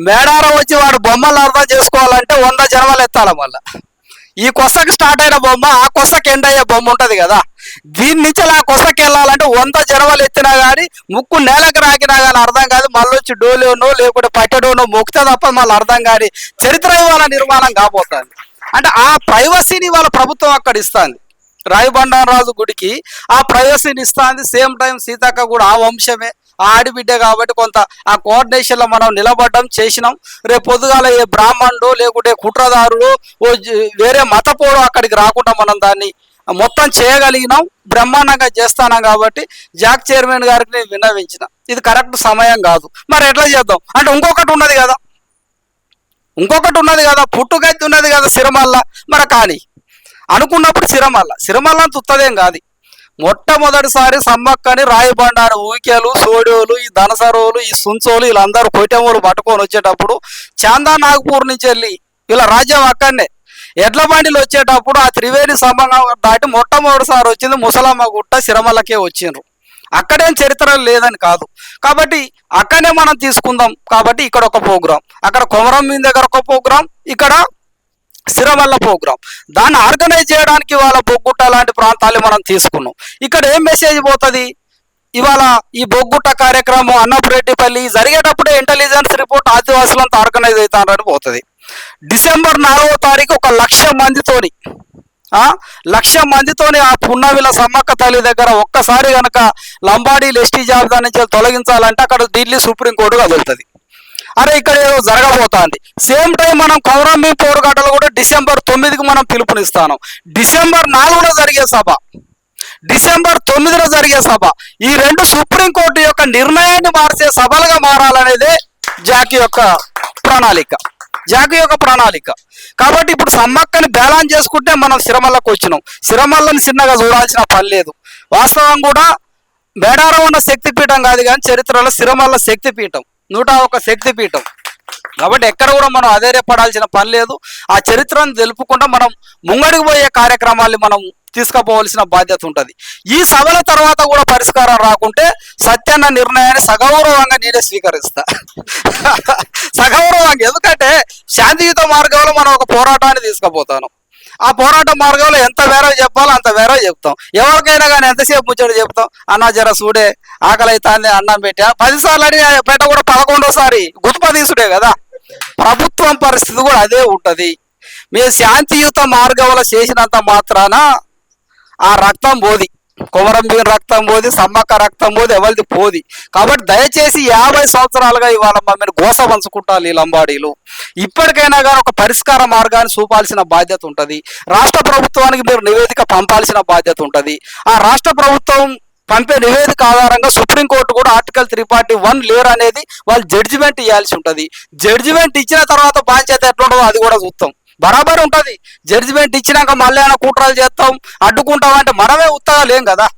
మేడారం వచ్చి వాడు బొమ్మలు అర్థం చేసుకోవాలంటే వంద జన్మలు ఎత్తాల మళ్ళీ. ఈ కొసకి స్టార్ట్ అయిన బొమ్మ ఆ కొసకి ఎండ్ అయ్యే బొమ్మ ఉంటుంది కదా. దీని నుంచి అలా కొసకెళ్ళాలంటే వంద జనవలు ఎత్తినా కానీ ముక్కు నేలకు రాకినా కానీ అర్థం కాదు. మళ్ళీ వచ్చి డోలోనో లేకుంటే పట్టడోనో మొక్కితే తప్ప మళ్ళీ అర్థం కానీ చరిత్ర ఇవాళ నిర్మాణం కాబోతుంది. అంటే ఆ ప్రైవసీని వాళ్ళ ప్రభుత్వం అక్కడ ఇస్తుంది. రాజు గుడికి ఆ ప్రైవసీని ఇస్తుంది. సేమ్ టైం సీతక్క కూడా ఆ వంశమే. ఆ ఆడిబిడ్డ కాబట్టి కొంత ఆ కోఆర్డినేషన్లో మనం నిలబడ్డం చేసినాం. రేపు పొద్దుగాల ఏ బ్రాహ్మణుడు లేకుంటే కుట్రదారుడు ఓ వేరే మతపోడు అక్కడికి రాకుండా మనం దాన్ని మొత్తం చేయగలిగినాం బ్రహ్మాండంగా చేస్తానం కాబట్టి జాక్ చైర్మన్ గారికి నేను విన్నవించిన. ఇది కరెక్ట్ సమయం కాదు. మరి ఎట్లా చేద్దాం? అంటే ఇంకొకటి ఉన్నది కదా. ఇంకొకటి ఉన్నది కదా. పుట్టుకైతే ఉన్నది కదా సిరమల్ల. మరి కానీ అనుకున్నప్పుడు సిరమల్ల. సిరమల్ల తుత్తదేం కాదు. మొట్టమొదటిసారి సమ్మక్కని రాయబండారు ఊకేలు సోడోలు ఈ దనసరోలు ఈ సుంచోలు వీళ్ళందరూ కొట్టెమూలు పట్టుకొని వచ్చేటప్పుడు చాందా నాగపూర్ నుంచి వెళ్ళి వీళ్ళ రాజ్యం అక్కడనే ఎడ్ల బండిలు వచ్చేటప్పుడు ఆ త్రివేణి సంబంధం దాటి మొట్టమొదటిసారి వచ్చింది ముసలమ్మ గుట్ట సిరమలకే వచ్చిండ్రు. అక్కడేం చరిత్ర లేదని కాదు. కాబట్టి అక్కడనే మనం తీసుకుందాం. కాబట్టి ఇక్కడ ఒక ప్రోగ్రాం. అక్కడ కొమరం మీద దగ్గర ఒక ప్రోగ్రాం. ఇక్కడ సిరవల్ల ప్రోగ్రాం. దాన్ని ఆర్గనైజ్ చేయడానికి వాళ్ళ బొగ్గుట్ట లాంటి ప్రాంతాలు మనం తీసుకున్నాం. ఇక్కడ ఏం మెసేజ్ పోతుంది? ఇవాళ ఈ బొగ్గుట్ట కార్యక్రమం అన్నపురెడ్డిపల్లి జరిగేటప్పుడే ఇంటెలిజెన్స్ రిపోర్ట్ ఆదివాసులంతా ఆర్గనైజ్ అవుతారని పోతుంది. డిసెంబర్ నాలుగో తారీఖు ఒక లక్ష మందితోని లక్ష మందితోని ఆ పున్నవిల సమ్మక్క తల్లి దగ్గర ఒక్కసారి కనుక లంబాడీలు ఎస్టీ జాబితా నుంచి తొలగించాలంటే అక్కడ ఢిల్లీ సుప్రీంకోర్టు కదులుతుంది అరే ఇక్కడ ఏదో జరగబోతోంది. సేమ్ టైం మనం కౌరమ్మి పోరుగడ్డలు కూడా డిసెంబర్ తొమ్మిదికి మనం పిలుపునిస్తాను. డిసెంబర్ నాలుగులో జరిగే సభ. డిసెంబర్ తొమ్మిదిలో జరిగే సభ. ఈ రెండు సుప్రీంకోర్టు యొక్క నిర్ణయాన్ని మార్చే సభలుగా మారాలనేదే జాకీ యొక్క ప్రణాళిక. జాగ యొక్క ప్రణాళిక. కాబట్టి ఇప్పుడు సమ్మక్కని బ్యాలెన్స్ చేసుకుంటే మనం సిరమల్లకు వచ్చినాం. సిరమల్లని చిన్నగా చూడాల్సిన పని లేదు. వాస్తవం కూడా మేడారం ఉన్న శక్తిపీఠం కాదు కానీ చరిత్రలో సిరమల్ల శక్తిపీఠం నూట ఒక శక్తిపీఠం. కాబట్టి ఎక్కడ కూడా మనం అధైర్యపడాల్సిన పని లేదు. ఆ చరిత్రను తెలుపుకుంటా మనం ముంగడికి పోయే కార్యక్రమాల్ని మనం తీసుకుపోవాల్సిన బాధ్యత ఉంటుంది. ఈ సభల తర్వాత కూడా పరిష్కారం రాకుంటే సత్యన్న నిర్ణయాన్ని సగౌరవంగా నేనే స్వీకరిస్తా. సగౌరవంగా ఎందుకంటే శాంతియుత మార్గంలో మనం ఒక పోరాటాన్ని తీసుకుపోతాను. ఆ పోరాట మార్గంలో ఎంత వేరే చెప్పాలో అంత వేరే చెప్తాం. ఎవరికైనా కానీ ఎంతసేపు ముచ్చట చెప్తాం? అన్న జర చూడే ఆకలి అవుతుంది అన్నం పెట్టా. పదిసార్లు అని పెట్ట కూడా పదకొండోసారి గుర్తుప తీసుడే కదా. ప్రభుత్వం పరిస్థితి కూడా అదే ఉంటది. మీరు శాంతియుత మార్గంలో చేసినంత మాత్రాన ఆ రక్తం పోది. కుమరం రక్తం పోది సమ్మక్క రక్తం పోది ఎవరిది పోది. కాబట్టి దయచేసి యాభై సంవత్సరాలుగా ఇవాళ మమ్మల్ని గోస పంచుకుంటారు ఈ లంబాడీలు. ఇప్పటికైనా కానీ ఒక పరిష్కార మార్గాన్ని చూపాల్సిన బాధ్యత ఉంటుంది. రాష్ట్ర ప్రభుత్వానికి మీరు నివేదిక పంపాల్సిన బాధ్యత ఉంటుంది. ఆ రాష్ట్ర ప్రభుత్వం పంపే నివేదిక ఆధారంగా సుప్రీంకోర్టు కూడా ఆర్టికల్ త్రీ ఫార్టీ వన్ లేర్ అనేది వాళ్ళు జడ్జిమెంట్ ఇవ్వాల్సి ఉంటుంది. జడ్జిమెంట్ ఇచ్చిన తర్వాత బాధ్యత ఎట్లుంటుందో అది కూడా చూస్తాం బరాబర్ ఉంటుంది. జడ్జిమెంట్ ఇచ్చినాక మళ్ళీ ఏమైనా కుట్రలు చేస్తాం అడ్డుకుంటాం అంటే మనమే ఉత్తగా లేం కదా?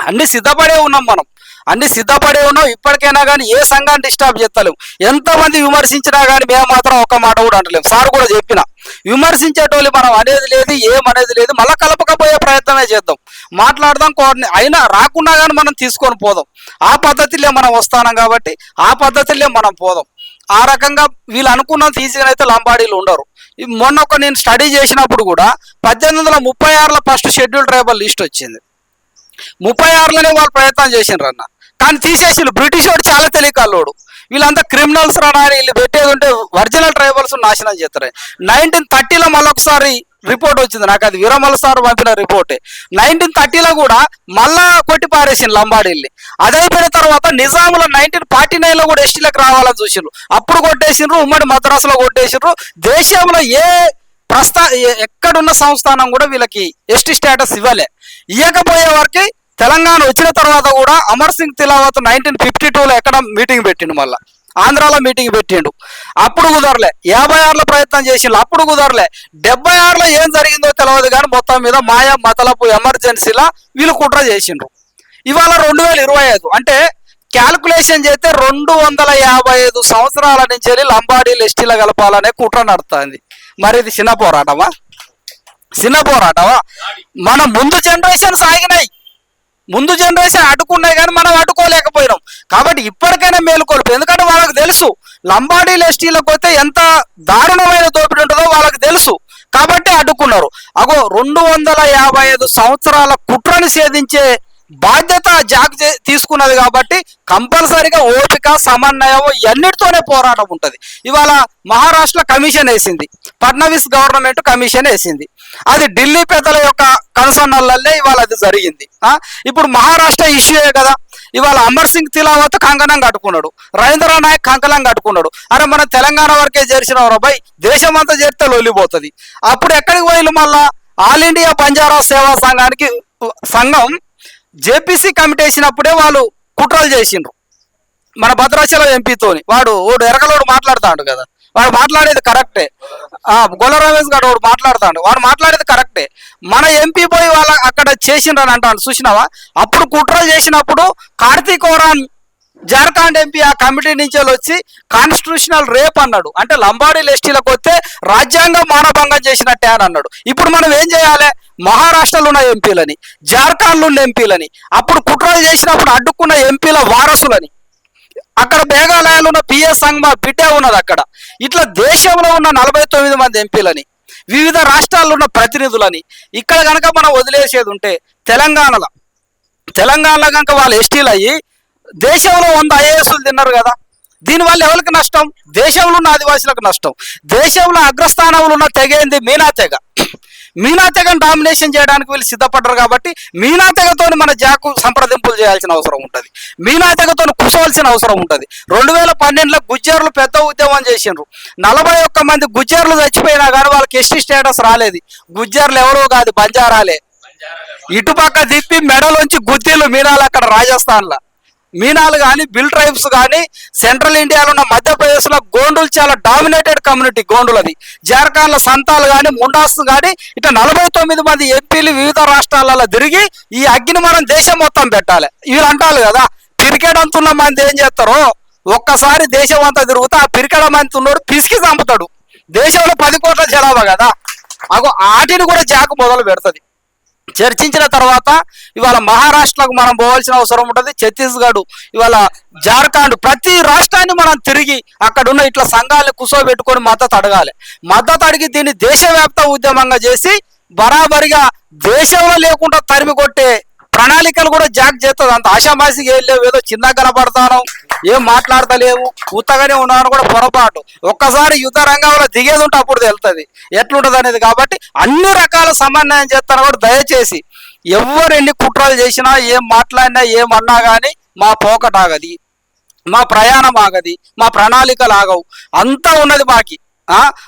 అన్ని సిద్ధపడే ఉన్నాం మనం. అన్ని సిద్ధపడే ఉన్నాం. ఇప్పటికైనా కానీ ఏ సంఘాన్ని డిస్టర్బ్ చేస్తలేం. ఎంతమంది విమర్శించినా కానీ మేము మాత్రం ఒక మాట కూడా అంటలేం. సార్ కూడా చెప్పిన. విమర్శించేటోళ్ళు మనం అనేది లేదు ఏమనేది లేదు. మళ్ళీ కలపకపోయే ప్రయత్నమే చేద్దాం. మాట్లాడదాం కోరిని అయినా రాకున్నా కానీ మనం తీసుకొని పోదాం. ఆ పద్ధతిలో మనం వస్తానం కాబట్టి ఆ పద్ధతిలో మనం పోదాం. ఆ రకంగా వీళ్ళు అనుకున్నంత ఈజీగా అయితే లంబాడీలు ఉండరు. మొన్న ఒక నేను స్టడీ చేసినప్పుడు కూడా పద్దెనిమిది వందల ముప్పై ఆరులో ఫస్ట్ షెడ్యూల్ ట్రైబల్ లిస్ట్ వచ్చింది. ముప్పై ఆరులోనే వాళ్ళు ప్రయత్నం చేసిండ్రు అన్న. కానీ తీసేసిండు బ్రిటిష్ వాడు చాలా తెలియకల్లోడు వీళ్ళంతా క్రిమినల్స్ రా వీళ్ళు పెట్టేది ఉంటే ఒరిజినల్ ట్రైబల్స్ నాశనం చేస్తారు. నైన్టీన్ థర్టీలో మళ్ళొకసారి రిపోర్ట్ వచ్చింది. నాకు అది విరమల సార్ పంపిన రిపోర్టే. నైన్టీన్ థర్టీలో కూడా మళ్ళా కొట్టి పారేసింది లంబాడీల్ని. అదైపోయిన తర్వాత నిజాములో నైన్టీన్ ఫార్టీ నైన్లో కూడా ఎస్టీలకు రావాలని చూసిండ్రు. అప్పుడు కొట్టేసిండ్రు ఉమ్మడి మద్రాసులో కొట్టేసిండ్రు. దేశంలో ఏ ప్రస్థా ఎక్కడున్న సంస్థానం కూడా వీళ్ళకి ఎస్టీ స్టేటస్ ఇవ్వలే. ఇవ్వకపోయే వారికి తెలంగాణ వచ్చిన తర్వాత కూడా అమర్ సింగ్ తిలావత్ నైన్టీన్ ఫిఫ్టీ టూలో ఎక్కడ మీటింగ్ పెట్టిండు మళ్ళా. ఆంధ్రాలో మీటింగ్ పెట్టిండు. అప్పుడు కుదరలే. యాభై ఆరులో ప్రయత్నం చేసిండు అప్పుడు కుదరలే. డెబ్బై ఆరులో ఏం జరిగిందో తెలియదు కానీ మొత్తం మీద మాయా మతలపు ఎమర్జెన్సీలా వీళ్ళు కుట్ర చేసిండ్రు. ఇవాళ రెండు వేల ఇరవై ఐదు. అంటే క్యాల్కులేషన్ చేస్తే రెండు వందల యాభై ఐదు సంవత్సరాల నుంచి వెళ్ళి లంబాడీలు ఎస్టీలో కలపాలనే కుట్ర నడుస్తుంది. మరి ఇది చిన్న పోరాటమా? చిన్న పోరాటమా? మన ముందు జనరేషన్ సాగినాయి. ముందు జనరేషన్ అడ్డుకున్నాయి కానీ మనం అడ్డుకోలేకపోయినాం. కాబట్టి ఇప్పటికైనా మేలుకొల్పు. ఎందుకంటే వాళ్ళకి తెలుసు లంబాడీలు ఎస్టీలకు పోతే ఎంత దారుణమైన దోపిడీ ఉంటుందో వాళ్ళకి తెలుసు. కాబట్టి అడ్డుకున్నారు. అగో రెండు వందల యాభై ఐదు సంవత్సరాల కుట్రని సేధించే బాధ్యత జాక్ తీసుకున్నది కాబట్టి కంపల్సరిగా ఓపిక సమన్వయం ఎన్నిటితోనే పోరాటం ఉంటుంది. ఇవాళ మహారాష్ట్ర కమిషన్ వేసింది. ఫడ్నవీస్ గవర్నమెంట్ కమిషన్ వేసింది. అది ఢిల్లీ పెద్దల యొక్క కనుసన్నలల్లే ఇవాళ అది జరిగింది. ఇప్పుడు మహారాష్ట్ర ఇష్యూయే కదా? ఇవాళ అమర్ సింగ్ తిలావత్ కంకణం కట్టుకున్నాడు. రవీంద్ర నాయక్ కంకణం కట్టుకున్నాడు. అరే మన తెలంగాణ వరకే చేసిన రాబాయ్ దేశం అంతా చేస్తే లొల్లిపోతుంది. అప్పుడు ఎక్కడికి పోయిలు మళ్ళా? ఆల్ ఇండియా బంజారా సేవా సంఘానికి సంఘం జేపీసీ కమిటీ వేసినప్పుడే వాళ్ళు కుట్రలు చేసిండ్రు. మన భద్రాచలం ఎంపీతోని. వాడు ఓడు ఎరగలోడు మాట్లాడుతాడు కదా. వాడు మాట్లాడేది కరెక్టే. ఆ, గొల్ల రమేష్ గారు వాడు మాట్లాడుతాడు. వాడు మాట్లాడేది కరెక్టే. మన ఎంపీ పోయి వాళ్ళ అక్కడ చేసిండ్రని అంటాను చూసినావా? అప్పుడు కుట్రలు చేసినప్పుడు కార్తీక్ ఓరాన్ జార్ఖండ్ ఎంపీ ఆ కమిటీ నుంచి వచ్చి కాన్స్టిట్యూషనల్ రేప్ అన్నాడు. అంటే లంబాడీలు ఎస్టీలకు వస్తే రాజ్యాంగం మానభంగం చేసినట్టే అని అన్నాడు. ఇప్పుడు మనం ఏం చేయాలి? మహారాష్ట్రలో ఉన్న ఎంపీలని జార్ఖండ్లో ఉన్న ఎంపీలని అప్పుడు కుట్రలు చేసినప్పుడు అడ్డుకున్న ఎంపీల వారసులని. అక్కడ మేఘాలయాలో ఉన్న పిఎస్ సంఘ బిడ్డే ఉన్నది అక్కడ. ఇట్లా దేశంలో ఉన్న నలభై తొమ్మిది మంది ఎంపీలని వివిధ రాష్ట్రాల్లో ఉన్న ప్రతినిధులని ఇక్కడ కనుక మనం వదిలేసేది ఉంటే తెలంగాణలో తెలంగాణలో కనుక వాళ్ళు ఎస్టీలు అయ్యి దేశంలో వంద ఐఏఎస్లు తిన్నారు కదా. దీనివల్ల ఎవరికి నష్టం? దేశంలో ఉన్న ఆదివాసులకు నష్టం. దేశంలో అగ్రస్థానంలో ఉన్న తెగేంది మీనా తెగ. మీనా తెగను డామినేషన్ చేయడానికి వీళ్ళు సిద్ధపడ్డారు కాబట్టి మీనా తెగతో మన జాకు సంప్రదింపులు చేయాల్సిన అవసరం ఉంటుంది. మీనా తెగతో కుసవలసిన అవసరం ఉంటుంది. రెండు వేల పన్నెండులో గుజ్జర్లు పెద్ద ఉద్యమం చేసిండ్రు. నలభై ఒక్క మంది గుజ్జర్లు చచ్చిపోయినా కానీ వాళ్ళకి ఎస్టీ స్టేటస్ రాలేదు. గుజ్జర్లు ఎవరో కాదు బంజారాలే. ఇటుపక్క తిప్పి మెడలోంచి గుద్దీలు మీనాలు అక్కడ రాజస్థాన్లో. మీనాలు కానీ బిల్ ట్రైబ్స్ కానీ సెంట్రల్ ఇండియాలో ఉన్న మధ్యప్రదేశ్లో గోండులు చాలా డామినేటెడ్ కమ్యూనిటీ గోండులు అది. లో సంతాలు కానీ ముండాస్ కానీ ఇట్లా నలభై తొమ్మిది మంది ఎంపీలు వివిధ రాష్ట్రాలలో తిరిగి ఈ అగ్గిని మనం దేశం మొత్తం పెట్టాలి. వీళ్ళు అంటారు కదా క్రికెట్ అంతున్న మంది ఏం చేస్తారో? ఒక్కసారి దేశం అంతా తిరుగుతా ఆ పిరికెడ మంది ఉన్నాడు పిసికి చంపుతాడు. దేశంలో పది కోట్ల జనాభా కదా. అగో ఆటిని కూడా జాకు మొదలు పెడుతుంది. చర్చించిన తర్వాత ఇవాళ మహారాష్ట్రకు మనం పోవాల్సిన అవసరం ఉంటుంది. ఛత్తీస్గఢ్ ఇవాళ జార్ఖండ్ ప్రతి రాష్ట్రాన్ని మనం తిరిగి అక్కడున్న ఇట్లా సంఘాలను కూర్చోబెట్టుకొని మద్దతు అడగాలి. మద్దతు అడిగి దీన్ని దేశవ్యాప్త ఉద్యమంగా చేసి బరాబరిగా దేశంలో లేకుండా తరిమి కొట్టే ప్రణాళికలు కూడా జాక్ చేస్తుంది. అంత ఆశామాసిగా ఏం లేవు. ఏదో చిన్న కనపడతాను ఏం మాట్లాడతలేవు. ఉత్తగానే ఉన్నాను కూడా పొరపాటు. ఒక్కసారి యుద్ధ రంగంలో దిగేది ఉంటే అప్పుడు తెలుస్తుంది ఎట్లుంటుంది అనేది కాబట్టి అన్ని రకాల సమన్వయం చేస్తాను కూడా దయచేసి. ఎవరు ఎన్ని కుట్రలు చేసినా ఏం మాట్లాడినా ఏమన్నా కానీ మా పోకట ఆగది. మా ప్రయాణం ఆగది. మా ప్రణాళికలు ఆగవు. అంతా ఉన్నది మాకి.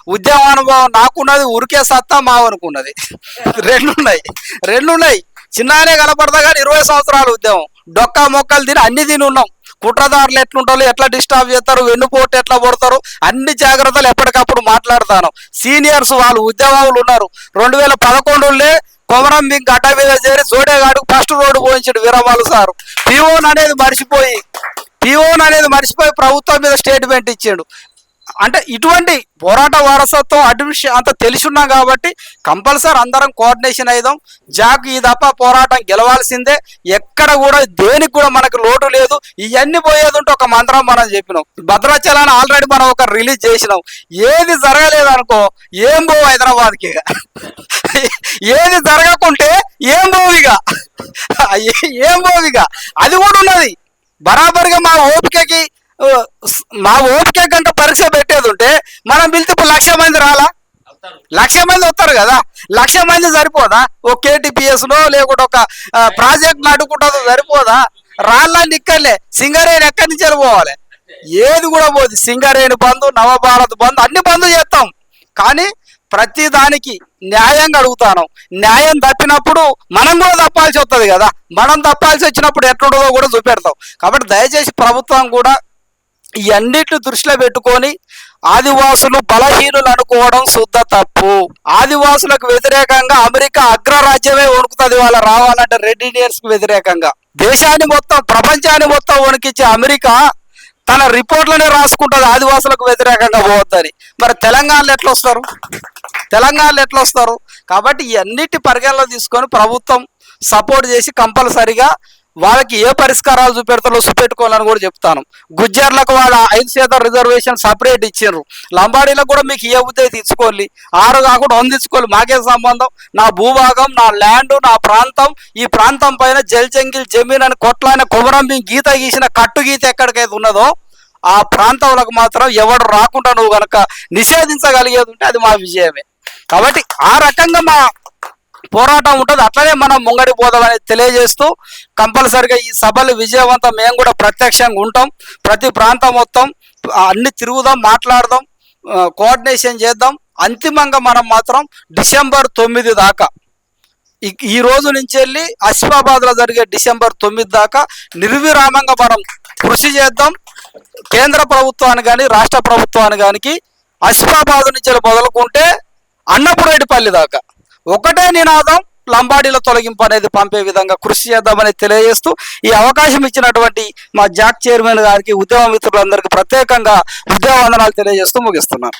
ఉద్యమ అనుభవం నాకున్నది ఉరికే సత్తా మావనుకున్నది. రెండున్నాయి. రెండున్నాయి. చిన్నగానే కనపడతా కానీ ఇరవై సంవత్సరాలు ఉద్యమం. డొక్కా మొక్కలు తిని అన్ని తిని ఉన్నాం. కుట్రదారులు ఎట్లుంటారు? ఎట్లా డిస్టర్బ్ చేస్తారు? వెన్నుపోటు ఎట్లా పడతారు అన్ని జాగ్రత్తలు ఎప్పటికప్పుడు మాట్లాడతాను. సీనియర్స్ వాళ్ళు ఉద్యమాలు ఉన్నారు. రెండు వేల పదకొండులే కొమరం మీ గడ్డ మీద చేరి జోడేగాడుకు ఫస్ట్ రోడ్డు పోయించాడు వీరమాలు సారు. పిఓన్ అనేది మర్చిపోయి పిఓన్ అనేది మర్చిపోయి ప్రభుత్వం మీద స్టేట్మెంట్ ఇచ్చాడు. అంటే ఇటువంటి పోరాట వారసత్వం అడ్మిషన్ అంత తెలుసున్నాం కాబట్టి కంపల్సరీ అందరం కోఆర్డినేషన్ అయిదాం. జాకు ఈ తప్ప పోరాటం గెలవాల్సిందే. ఎక్కడ కూడా దేనికి కూడా మనకు లోటు లేదు. ఇవన్నీ పోయేది ఉంటే ఒక మంత్రం మనం చెప్పినాం. భద్రాచలాన్ని ఆల్రెడీ మనం ఒక రిలీజ్ చేసినాం. ఏది జరగలేదు అనుకో ఏం పోవు హైదరాబాద్కి ఏది జరగకుంటే ఏం పోవిగా ఏం పోవిగా అది కూడా ఉన్నది. బరాబర్గా మా ఓపికకి మా ఓపిక గంట పరీక్ష పెట్టేది ఉంటే మనం పిలిచి ఇప్పుడు లక్ష మంది రాలా? లక్ష మంది వస్తారు కదా? లక్ష మంది సరిపోదా? ఒక కేటీపీఎస్లో లేకుంటే ఒక ప్రాజెక్ట్ నడుకుంటుందో సరిపోదా? రాళ్ళ నిక్కర్లే సింగరేణి ఎక్కడి నుంచి వెళ్ళిపోవాలి ఏది కూడా పోదు. సింగరేణి బంధు నవభారత్ బంధు అన్ని బంధు చేస్తాం. కానీ ప్రతి దానికి న్యాయంగా అడుగుతాను. న్యాయం తప్పినప్పుడు మనం కూడా తప్పాల్సి వస్తుంది కదా? మనం తప్పాల్సి వచ్చినప్పుడు ఎట్లుంటుందో కూడా చూపెడతాం. కాబట్టి దయచేసి ప్రభుత్వం కూడా ఈ అన్నిటిని దృష్టిలో పెట్టుకొని ఆదివాసులు బలహీనులు అనుకోవడం శుద్ధ తప్పు. ఆదివాసులకు వ్యతిరేకంగా అమెరికా అగ్రరాజ్యమే వణుకుతుంది వాళ్ళ రావాలంటే రెడ్ ఇండియన్స్కు వ్యతిరేకంగా. దేశాన్ని మొత్తం ప్రపంచాన్ని మొత్తం వణికించే అమెరికా తన రిపోర్ట్లనే రాసుకుంటుంది ఆదివాసులకు వ్యతిరేకంగా పోవద్దని. మరి తెలంగాణలో ఎట్లా వస్తారు తెలంగాణలో ఎట్లా వస్తారు కాబట్టి ఇవన్నిటి పరిగణలో తీసుకొని ప్రభుత్వం సపోర్ట్ చేసి కంపల్సరిగా వాళ్ళకి ఏ పరిష్కారాలు చూపెడతారో చూపెట్టుకోవాలని కూడా చెప్తాను. గుజ్జర్లకు వాళ్ళ ఐదు శాతం రిజర్వేషన్ సపరేట్ ఇచ్చారు లంబాడీలకు కూడా మీకు ఏ ఉద్యోగం తీసుకోవాలి? ఆరు కాకుండా అందించుకోవాలి మాకే సంబంధం? నా భూభాగం నా ల్యాండ్ నా ప్రాంతం ఈ ప్రాంతం పైన జల్జంగిల్ జమీన్ అని కొట్లాన కుమరం మీ గీత గీసిన కట్టు గీత ఎక్కడికైతే ఉన్నదో ఆ ప్రాంతంలోకి మాత్రం ఎవడు రాకుండా నువ్వు కనుక నిషేధించగలిగేది ఉంటే అది మా విజయమే. కాబట్టి ఆ రకంగా మా పోరాటం ఉంటుంది. అట్లనే మనం ముంగడి పోదామని తెలియజేస్తూ కంపల్సరిగా ఈ సభలు విజయవంతం. మేము కూడా ప్రత్యక్షంగా ఉంటాం. ప్రతి ప్రాంతం మొత్తం అన్ని తిరుగుదాం మాట్లాడదాం కోఆర్డినేషన్ చేద్దాం. అంతిమంగా మనం మాత్రం డిసెంబర్ తొమ్మిది దాకా ఈ- రోజు నుంచి వెళ్ళి ఆసిఫాబాద్లో జరిగే డిసెంబర్ తొమ్మిది దాకా నిర్విరామంగా మనం కృషి చేద్దాం. కేంద్ర ప్రభుత్వాన్ని కానీ రాష్ట్ర ప్రభుత్వాన్ని కానీ అసిఫాబాద్ నుంచి మొదలుకుంటే అన్నపురేటిపల్లి దాకా. ఒకటే నినాదం లంబాడీల తొలగింపు అనేది పంపే విధంగా కృషి చేద్దామని తెలియజేస్తూ ఈ అవకాశం ఇచ్చినటువంటి మా జాక్ చైర్మన్ గారికి ఉద్యమ మిత్రులందరికీ ప్రత్యేకంగా ఉద్యమ వందనాలు తెలియజేస్తూ ముగిస్తున్నాను.